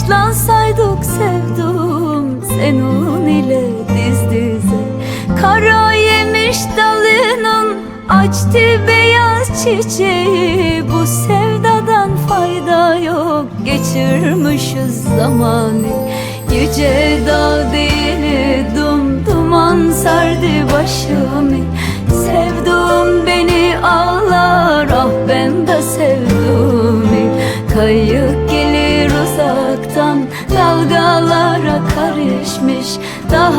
Yaşlansaydık sevdum senin ile diz dize. Kara yemiş dalının açtı beyaz çiçeği. Bu sevdadan fayda yok geçirmişiz zamanı. Yüce dağ değil dum duman sardı başımı. Sevdum beni ağlar ah ben de sevdum. Kayık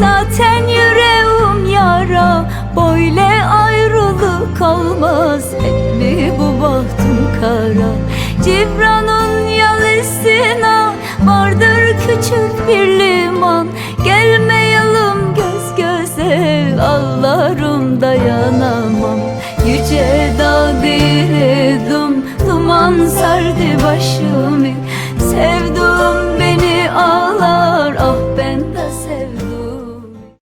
Zaten yüreğim yara. Böyle ayrılık olmaz. Hep mi bu bahtım kara? Cibran'ın yalısına Vardır küçük bir liman. Gelmeyelim göz göze Ağlarım dayanamam. Yüce dağ değildim Duman sardı başımı. Sevduğum